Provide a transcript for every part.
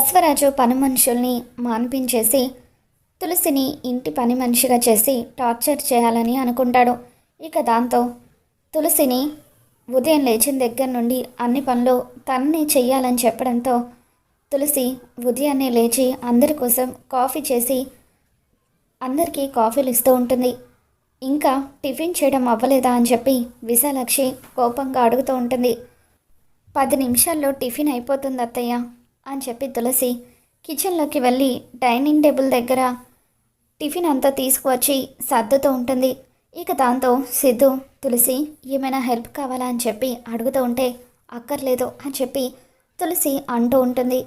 బసవరాజు పని మనుషుల్ని మాన్పించేసి తులసిని ఇంటి పని మనిషిగా చేసి టార్చర్ చేయాలని అనుకుంటాడు. ఇక దాంతో తులసిని ఉదయం లేచిన దగ్గర నుండి అన్ని పనులు తన్నే చెయ్యాలని చెప్పడంతో తులసి ఉదయాన్నే లేచి అందరి కోసం కాఫీ చేసి అందరికీ కాఫీలు ఇస్తూ ఉంటుంది. ఇంకా టిఫిన్ చేయడం అవ్వలేదా అని చెప్పి విశాలక్షి కోపంగా అడుగుతూ ఉంటుంది. పది నిమిషాల్లో టిఫిన్ అయిపోతుంది అత్తయ్య. అని చెప్పి తులసి కిచెన్లోకి వెళ్ళి డైనింగ్ టేబుల్ దగ్గర టిఫిన్ అంతా తీసుకువచ్చి సర్దుతూ ఉంటుంది. ఇక దాంతో సిద్ధు తులసి ఏమైనా హెల్ప్ కావాలా అని చెప్పి అడుగుతూ ఉంటే అక్కర్లేదు అని చెప్పి తులసి అంటూ ఉంటుంది.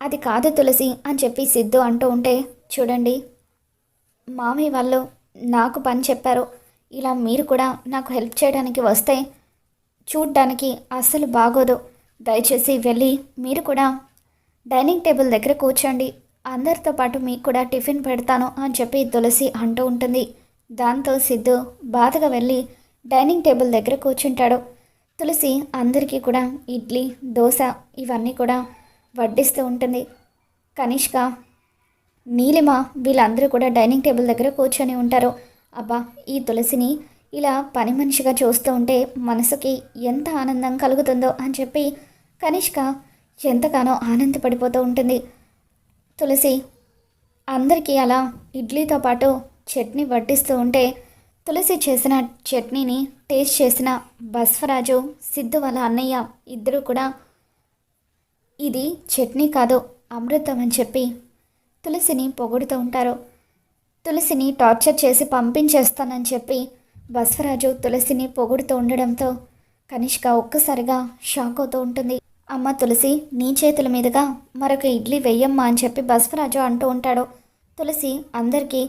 అది కాదు తులసి అని చెప్పి సిద్ధు అంటూ ఉంటే చూడండి మామి వాళ్ళు నాకు పని చెప్పారు. ఇలా మీరు కూడా నాకు హెల్ప్ చేయడానికి వస్తే చూడ్డానికి అస్సలు బాగోదు. దయచేసి వెళ్ళి మీరు కూడా డైనింగ్ టేబుల్ దగ్గర కూర్చోండి. అందరితో పాటు మీకు కూడా టిఫిన్ పెడతాను అని చెప్పి తులసి అంటూ ఉంటుంది. దాంతో సిద్ధు బాధగా వెళ్ళి డైనింగ్ టేబుల్ దగ్గర కూర్చుంటాడు. తులసి అందరికీ కూడా ఇడ్లీ దోశ ఇవన్నీ కూడా వడ్డిస్తూ ఉంటుంది. కనిష్క నీలిమ వీళ్ళందరూ కూడా డైనింగ్ టేబుల్ దగ్గర కూర్చొని ఉంటారు. అబ్బా ఈ తులసిని ఇలా పని మనిషిగా చూస్తూ ఉంటే మనసుకి ఎంత ఆనందం కలుగుతుందో అని చెప్పి కనిష్క ఎంతగానో ఆనందపడిపోతూ ఉంటుంది. తులసి అందరికీ అలా ఇడ్లీతో పాటు చట్నీ వడ్డిస్తూ ఉంటే తులసి చేసిన చట్నీని టేస్ట్ చేసిన బస్వరాజు సిద్ధు వాళ్ళ అన్నయ్య ఇద్దరు కూడా ఇది చట్నీ కాదు అమృతం అని చెప్పి తులసిని పొగుడుతూ ఉంటారు. తులసిని టార్చర్ చేసి పంపించేస్తానని చెప్పి బస్వరాజు తులసిని పొగుడుతూ ఉండడంతో కనిష్క ఒక్కసారిగా షాక్ అవుతూ ఉంటుంది. అమ్మ తులసి నీ చేతుల మీదుగా మరొక ఇడ్లీ వెయ్యమ్మా అని చెప్పి బస్వరాజు అంటూ ఉంటాడు. తులసి అందరికీ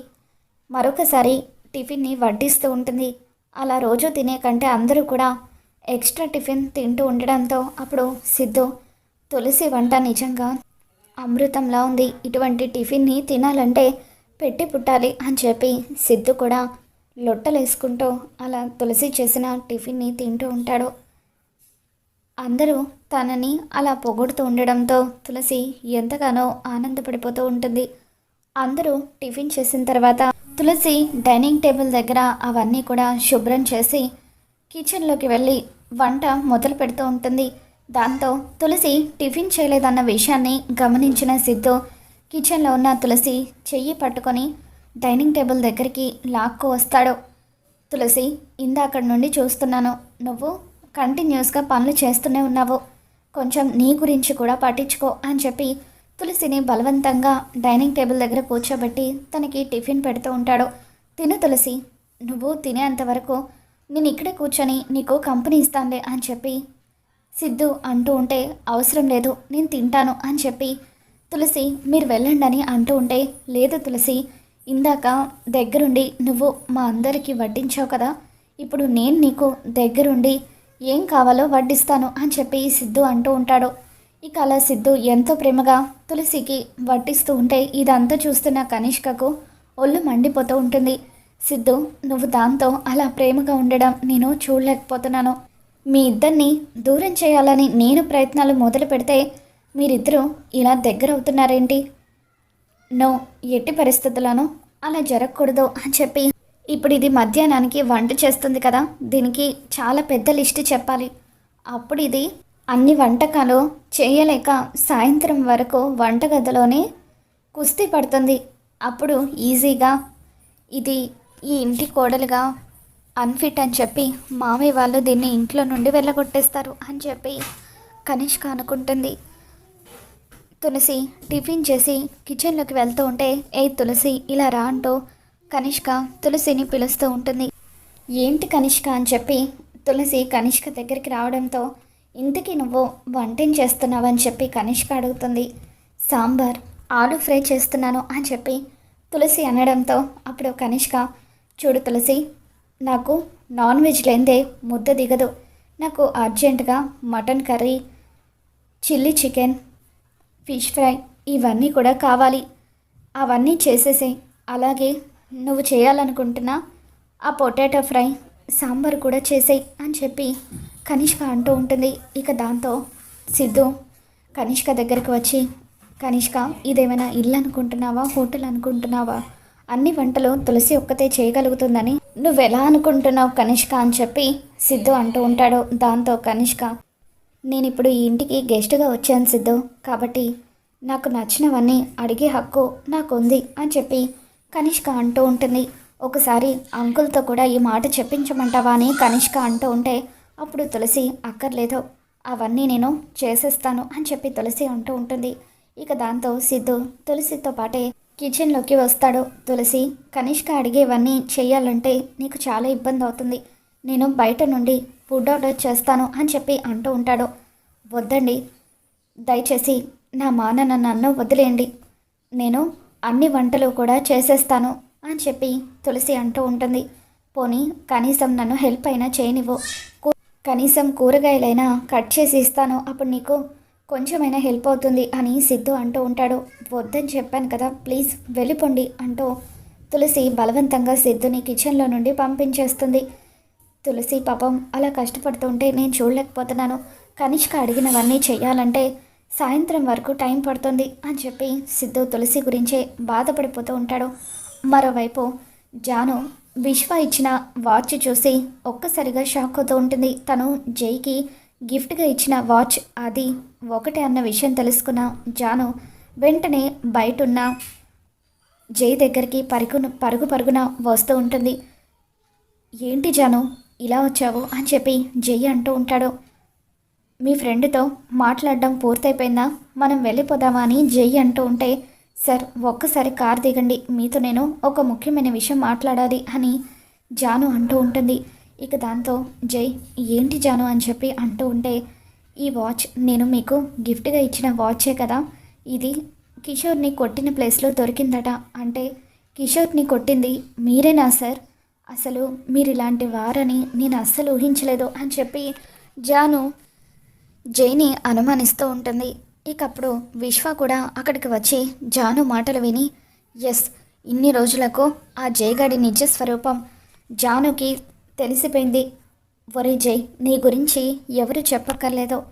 మరొకసారి టిఫిన్ని వడ్డిస్తూ ఉంటుంది. అలా రోజు తినే కంటే అందరూ కూడా ఎక్స్ట్రా టిఫిన్ తింటూ ఉండడంతో అప్పుడు సిద్ధు తులసి వంట నిజంగా అమృతంలా ఉంది. ఇటువంటి టిఫిన్ని తినాలంటే పెట్టి పుట్టాలి అని చెప్పి సిద్ధు కూడా లొట్టలేసుకుంటూ అలా తులసి చేసిన టిఫిన్ని తింటూ ఉంటాడు. అందరూ తనని అలా పొగుడుతూ ఉండడంతో తులసి ఎంతగానో ఆనందపడిపోతూ ఉంటుంది. అందరూ టిఫిన్ చేసిన తర్వాత తులసి డైనింగ్ టేబుల్ దగ్గర అవన్నీ కూడా శుభ్రం చేసి కిచెన్లోకి వెళ్ళి వంట మొదలు పెడుతూ ఉంటుంది. దాంతో తులసి టిఫిన్ చేయలేదన్న విషయాన్ని గమనించిన సిద్ధు కిచెన్లో ఉన్న తులసి చెయ్యి పట్టుకొని డైనింగ్ టేబుల్ దగ్గరికి లాక్కు వస్తాడు. తులసి ఇందాక నుండి చూస్తున్నాను. నువ్వు కంటిన్యూస్గా పనులు చేస్తూనే ఉన్నావు. కొంచెం నీ గురించి కూడా పట్టించుకో అని చెప్పి తులసిని బలవంతంగా డైనింగ్ టేబుల్ దగ్గర కూర్చోబెట్టి తనకి టిఫిన్ పెడుతూ ఉంటాడు. తిను తులసి నువ్వు తినేంత వరకు నేను ఇక్కడే కూర్చొని నీకు కంపెనీ ఇస్తానులే అని చెప్పి సిద్ధు అంటూ ఉంటే అవసరం లేదు నేను తింటాను అని చెప్పి తులసి మీరు వెళ్ళండి అని అంటూ ఉంటే లేదు తులసి ఇందాక దగ్గరుండి నువ్వు మా అందరికీ వడ్డించావు కదా ఇప్పుడు నేను నీకు దగ్గరుండి ఏం కావాలో వడ్డిస్తాను అని చెప్పి సిద్ధు అంటూ ఉంటాడు. ఇక అలా సిద్ధు ఎంతో ప్రేమగా తులసికి వడ్డిస్తూ ఉంటే ఇదంతా చూస్తున్న కనిష్కకు ఒళ్ళు మండిపోతూ ఉంటుంది. సిద్ధు నువ్వు దాంతో అలా ప్రేమగా ఉండడం నేను చూడలేకపోతున్నాను. మీ ఇద్దరిని దూరం చేయాలని నేను ప్రయత్నాలు మొదలు పెడితే మీరిద్దరూ ఇలా దగ్గర అవుతున్నారేంటి? నో ఎట్టి పరిస్థితులను అలా జరగకూడదు అని చెప్పి ఇప్పుడు ఇది మధ్యాహ్నానికి వంట చేస్తుంది కదా దీనికి చాలా పెద్ద లిస్ట్ చెప్పాలి. అప్పుడు ఇది అన్ని వంటకాలు చేయలేక సాయంత్రం వరకు వంటగదిలోనే కుస్తీ పడుతుంది. అప్పుడు ఈజీగా ఇది ఈ ఇంటి కోడలుగా అన్ఫిట్ అని చెప్పి మామయ్య వాళ్ళు దీన్ని ఇంట్లో నుండి వెళ్ళగొట్టేస్తారు అని చెప్పి కనిష్క అనుకుంటుంది. తులసి టిఫిన్ చేసి కిచెన్లోకి వెళ్తూ ఉంటే ఏ తులసి ఇలా రా అంటూ కనిష్క తులసిని పిలుస్తూ ఉంటుంది. ఏంటి కనిష్క అని చెప్పి తులసి కనిష్క దగ్గరికి రావడంతో ఇంతకీ నువ్వు వంటేం చేస్తున్నావని చెప్పి కనిష్క అడుగుతుంది. సాంబార్ ఆలు ఫ్రై చేస్తున్నాను అని చెప్పి తులసి అనడంతో అప్పుడు కనిష్క చూడు తులసి నాకు నాన్ వెజ్ లేదే ముద్ద దిగదు. నాకు అర్జెంటుగా mutton curry chilli chicken fish fry ఇవన్నీ కూడా కావాలి. అవన్నీ చేసేసి అలాగే నువ్వు చేయాలనుకుంటున్నా ఆ పొటాటో ఫ్రై సాంబార్ కూడా చేసేయి అని చెప్పి కనిష్క అంటూ ఉంటుంది. ఇక దాంతో సిద్ధు కనిష్క దగ్గరికి వచ్చి కనిష్క ఇదేమైనా ఇల్లు అనుకుంటున్నావా? హోటల్ అనుకుంటున్నావా? అన్ని వంటలు తులసి ఒక్కతే చేయగలుగుతుందని నువ్వెలా అనుకుంటున్నావు కనిష్క? అని చెప్పి సిద్ధు అంటూ ఉంటాడు. దాంతో కనిష్క నేను ఇప్పుడు ఈ ఇంటికి గెస్ట్గా వచ్చాను సిద్ధు కాబట్టి నాకు నచ్చినవన్నీ అడిగే హక్కు నాకుంది అని చెప్పి కనిష్క అంటూ ఉంటుంది. ఒకసారి అంకుల్తో కూడా ఈ మాట చెప్పించమంటావా అని కనిష్క అంటూ ఉంటే అప్పుడు తులసి అక్కర్లేదు అవన్నీ నేను చేసేస్తాను అని చెప్పి తులసి అంటూ ఉంటుంది. ఇక దాంతో సిద్ధు తులసితో పాటే కిచెన్లోకి వస్తాడు. తులసి కనిష్క అడిగేవన్నీ చేయాలంటే నీకు చాలా ఇబ్బంది అవుతుంది. నేను బయట నుండి ఫుడ్ ఆర్డర్ చేస్తాను అని చెప్పి అంటూ ఉంటాడు. వద్దండి. దయచేసి నా మానన్న నన్ను వదిలేయండి. నేను అన్ని వంటలు కూడా చేసేస్తాను అని చెప్పి తులసి అంటూ ఉంటుంది. పోనీ కనీసం నన్ను హెల్ప్ అయినా చేయనివ్వు. కనీసం కూరగాయలైనా కట్ చేసి ఇస్తాను. అప్పుడు నీకు కొంచెమైనా హెల్ప్ అవుతుంది అని సిద్ధు అంటూ ఉంటాడు. వద్దని చెప్పాను కదా ప్లీజ్ వెళ్ళిపోండి అంటూ తులసి బలవంతంగా సిద్ధుని కిచెన్లో నుండి పంపించేస్తుంది. తులసి పాపం అలా కష్టపడుతుంటే నేను చూడలేకపోతున్నాను. కనిష్క అడిగినవన్నీ చేయాలంటే సాయంత్రం వరకు టైం పడుతుంది అని చెప్పి సిద్ధు తులసి గురించే బాధపడిపోతూ ఉంటాడు. మరోవైపు జాను విశ్వ ఇచ్చిన వాచ్ చూసి ఒక్కసారిగా షాక్ అవుతూ ఉంటుంది. తను జైకి గిఫ్ట్గా ఇచ్చిన వాచ్ అది ఒకటే అన్న విషయం తెలుసుకున్న జాను వెంటనే బయటున్న జై దగ్గరికి పరుగు పరుగు పరుగున వస్తూ ఉంటుంది. ఏంటి జాను ఇలా వచ్చావు? అని చెప్పి జై అంటూ ఉంటాడు. మీ ఫ్రెండ్తో మాట్లాడడం పూర్తయిపోయిందా? మనం వెళ్ళిపోదామా అని జై అంటూ ఉంటే సార్ ఒక్కసారి కార్ దిగండి. మీతో నేను ఒక ముఖ్యమైన విషయం మాట్లాడాలి అని జాను అంటూ ఉంటుంది. ఇక దాంతో జై ఏంటి జాను అని చెప్పి అంటూ ఉంటే ఈ వాచ్ నేను మీకు గిఫ్ట్గా ఇచ్చిన వాచే కదా. ఇది కిషోర్ని కొట్టిన ప్లేస్లో దొరికిందట. అంటే కిషోర్ని కొట్టింది మీరేనా సార్? అసలు మీరు ఇలాంటి వారని నేను అస్సలు ఊహించలేదు అని చెప్పి జాను జైని అనుమానిస్తూ ఉంటుంది. ఇకప్పుడు విశ్వ కూడా అక్కడికి వచ్చి జాను మాటలు విని ఎస్ ఇన్ని రోజులకు ఆ జయగాడి నిజ స్వరూపం జానుకి తెలిసిపోయింది. ఒరే జై నీ గురించి ఎవరు చెప్పక్కర్లేదు.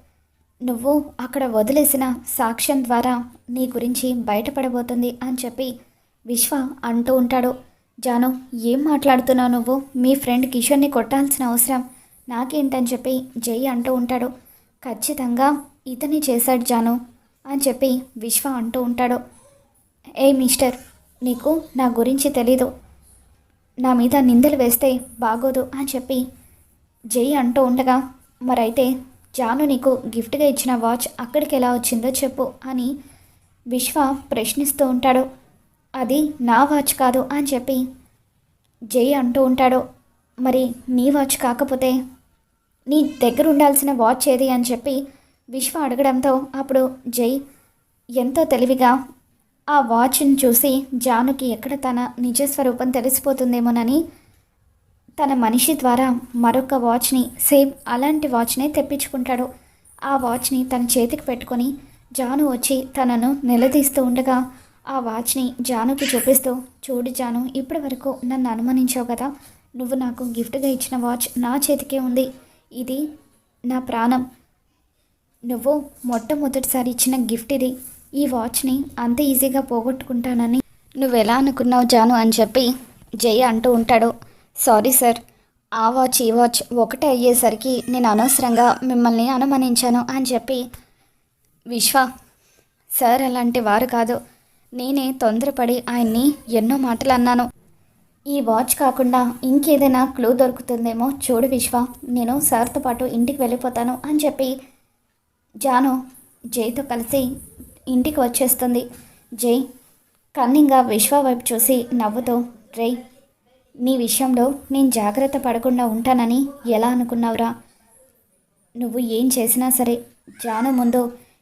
నువ్వు అక్కడ వదిలేసిన సాక్ష్యం ద్వారా నీ గురించి బయటపడబోతుంది అని చెప్పి విశ్వ అంటూ ఉంటాడు. జాను ఏం మాట్లాడుతున్నావు నువ్వు? మీ ఫ్రెండ్ కిషోర్ని కొట్టాల్సిన అవసరం నాకేంటని చెప్పి జై అంటూ ఉంటాడు. ఖచ్చితంగా ఇతని చేశాడు జాను అని చెప్పి విశ్వ అంటూ ఉంటాడు. ఏ మిస్టర్ నీకు నా గురించి తెలీదు. నా మీద నిందలు వేస్తే బాగోదు అని చెప్పి జై అంటూ ఉండగా మరైతే జాను నీకు గిఫ్ట్గా ఇచ్చిన వాచ్ అక్కడికి ఎలా వచ్చిందో చెప్పు అని విశ్వ ప్రశ్నిస్తూ ఉంటాడు. అది నా వాచ్ కాదు అని చెప్పి జై అంటూ ఉంటాడు. మరి నీ వాచ్ కాకపోతే నీ దగ్గర ఉండాల్సిన వాచ్ ఏది అని చెప్పి విశ్వ అడగడంతో అప్పుడు జై ఎంతో తెలివిగా ఆ వాచ్ని చూసి జానుకి ఎక్కడ తన నిజస్వరూపం తెలిసిపోతుందేమోనని తన మనిషి ద్వారా మరొక వాచ్ని సేమ్ అలాంటి వాచ్నే తెప్పించుకుంటాడు. ఆ వాచ్ని తన చేతికి పెట్టుకొని జాను వచ్చి తనను నిలదీస్తూ ఉండగా ఆ వాచ్ని జానుకి చూపిస్తూ చూడు జాను ఇప్పటి వరకు నన్ను అనుమానించావు కదా. నువ్వు నాకు గిఫ్ట్గా ఇచ్చిన వాచ్ నా చేతికే ఉంది. ఇది నా ప్రాణం. నువ్వు మొట్టమొదటిసారి ఇచ్చిన గిఫ్ట్ ఇది. ఈ వాచ్ని అంత ఈజీగా పోగొట్టుకుంటానని నువ్వు ఎలా అనుకున్నావు జాను అని చెప్పి జయ అంటూ ఉంటాడు. Sorry sir. ఆ వాచ్ ఈ వాచ్ ఒకటే అయ్యేసరికి నేను అనవసరంగా మిమ్మల్ని అనుమానించాను అని చెప్పి విశ్వ సార్ అలాంటి వారు కాదు. నేనే తొందరపడి ఆయన్ని ఎన్నో మాటలు అన్నాను. ఈ వాచ్ కాకుండా ఇంకేదైనా క్లూ దొరుకుతుందేమో చూడు విశ్వ. నేను సార్తో పాటు ఇంటికి వెళ్ళిపోతాను అని చెప్పి జాను జైతో కలిసి ఇంటికి వచ్చేస్తుంది. జై కన్నింగా విశ్వ వైపు చూసి నవ్వుతూ రే నీ విషయంలో నేను జాగ్రత్త పడకుండా ఉంటానని ఎలా అనుకున్నావురా? నువ్వు ఏం చేసినా సరే జాను ముందు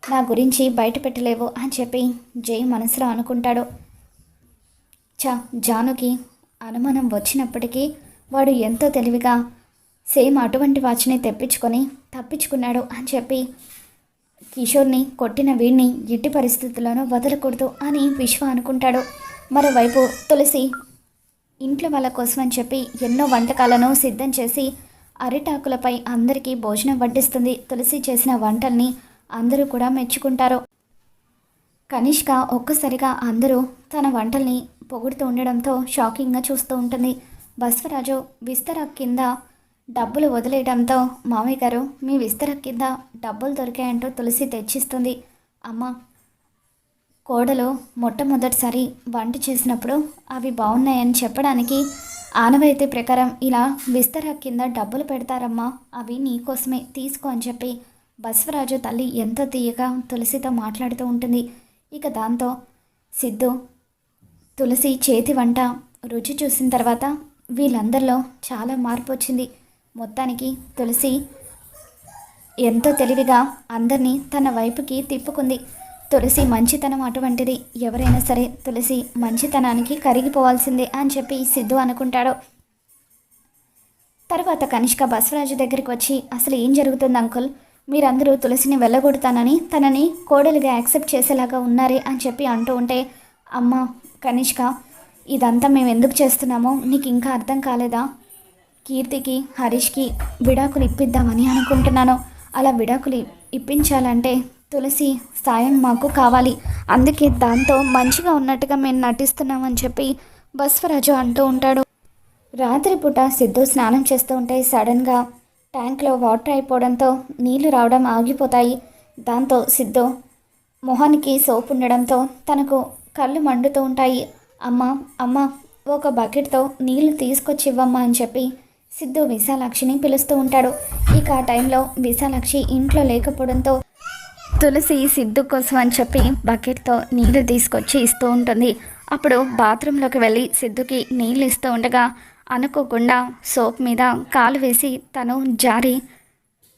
నా గురించి బయట పెట్టలేవు అని చెప్పి జై మనసులో అనుకుంటాడు. చా జానుకి అనుమానం వచ్చినప్పటికీ వాడు ఎంతో తెలివిగా సేమ్ అటువంటి వాచ్ని తెప్పించుకొని తప్పించుకున్నాడు అని చెప్పి కిషోర్ని కొట్టిన వీడిని ఎట్టి పరిస్థితుల్లోనూ వదలకూడదు అని విశ్వ అనుకుంటాడు. మరోవైపు తులసి ఇంట్లో వాళ్ళ కోసం అని చెప్పి ఎన్నో వంటకాలను సిద్ధం చేసి అరిటాకులపై అందరికీ భోజనం వడ్డిస్తుంది. తులసి చేసిన వంటల్ని అందరూ కూడా మెచ్చుకుంటారు. కనిష్క ఒక్కసారిగా అందరూ తన వంటల్ని పొగుడుతూ ఉండడంతో షాకింగ్గా చూస్తూ ఉంటుంది. బస్వరాజు విస్తర కింద డబ్బులు వదిలేయడంతో మామయ్య గారు మీ విస్తర కింద డబ్బులు దొరికాయంటూ తులసి తెచ్చిస్తుంది. అమ్మ కోడలు మొట్టమొదటిసారి వంట చేసినప్పుడు అవి బాగున్నాయని చెప్పడానికి ఆనవాయితీ ప్రకారం ఇలా విస్తర కింద డబ్బులు పెడతారమ్మా అవి నీకోసమే తీసుకో అని చెప్పి బస్వరాజు తల్లి ఎంతో తీయగా తులసితో మాట్లాడుతూ ఉంటుంది. ఇక దాంతో సిద్ధు తులసి చేతి వంట రుచి చూసిన తర్వాత వీళ్ళందరిలో చాలా మార్పు వచ్చింది. మొత్తానికి తులసి ఎంతో తెలివిగా అందరినీ తన వైపుకి తిప్పుకుంది. తులసి మంచితనం అటువంటిది. ఎవరైనా సరే తులసి మంచితనానికి కరిగిపోవాల్సిందే అని చెప్పి సిద్ధు అనుకుంటాడు. తర్వాత కనిష్క బసవరాజు దగ్గరికి వచ్చి అసలు ఏం జరుగుతుంది అంకుల్? మీరందరూ తులసిని వెళ్ళగొడతానని తనని కోడలుగా యాక్సెప్ట్ చేసేలాగా ఉన్నారే అని చెప్పి అంటూ ఉంటే అమ్మ కనిష్క ఇదంతా మేము ఎందుకు చేస్తున్నామో నీకు ఇంకా అర్థం కాలేదా? కీర్తికి హరీష్కి విడాకులు ఇప్పిద్దామని అనుకుంటున్నాను. అలా విడాకులు ఇప్పించాలంటే తులసి సాయం మాకు కావాలి. అందుకే దాంతో మంచిగా ఉన్నట్టుగా మేము నటిస్తున్నామని చెప్పి బస్వరాజు అంటూ ఉంటాడు. రాత్రిపూట సిద్ధు స్నానం చేస్తూ ఉంటే సడన్గా ట్యాంక్లో వాటర్ అయిపోవడంతో నీళ్ళు రావడం ఆగిపోతాయి. దాంతో సిద్ధు మొహానికి సోపు ఉండడంతో తనకు కళ్ళు మండుతూ ఉంటాయి. అమ్మ అమ్మ ఒక బకెట్తో నీళ్ళు తీసుకొచ్చి ఇవ్వమ్మా అని చెప్పి సిద్ధు విశాలాక్షిని పిలుస్తూ ఉంటాడు. ఇక ఆ టైంలో విశాలాక్షి ఇంట్లో లేకపోవడంతో తులసి సిద్ధు కోసం అని చెప్పి బకెట్తో నీళ్ళు తీసుకొచ్చి ఇస్తూ ఉంటుంది. అప్పుడు బాత్రూంలోకి వెళ్ళి సిద్ధుకి నీళ్ళు ఇస్తూ ఉండగా అనుకోకుండా సోప్ మీద కాలు వేసి తను జారి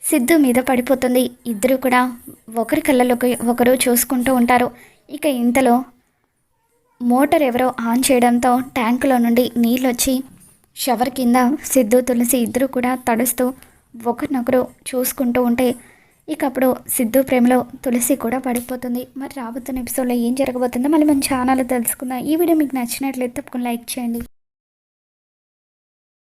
సిద్ధు మీద పడిపోతుంది. ఇద్దరు కూడా ఒకరి కళ్ళలోకి ఒకరు చూసుకుంటూ ఉంటారు. ఇక ఇంతలో మోటార్ ఎవరో ఆన్ చేయడంతో ట్యాంకులో నుండి నీళ్ళు వచ్చి షవర్ కింద సిద్ధు తులసి ఇద్దరు కూడా తడుస్తూ ఒకరినొకరు చూసుకుంటూ ఉంటే ఇక అప్పుడు సిద్ధు ప్రేమలో తులసి కూడా పడిపోతుంది. మరి రాబోతున్న ఎపిసోడ్లో ఏం జరగబోతుందో మళ్ళీ మన ఛానల్ తెలుసుకుందాం. ఈ వీడియో మీకు నచ్చినట్లయితే తప్పకుండా లైక్ చేయండి.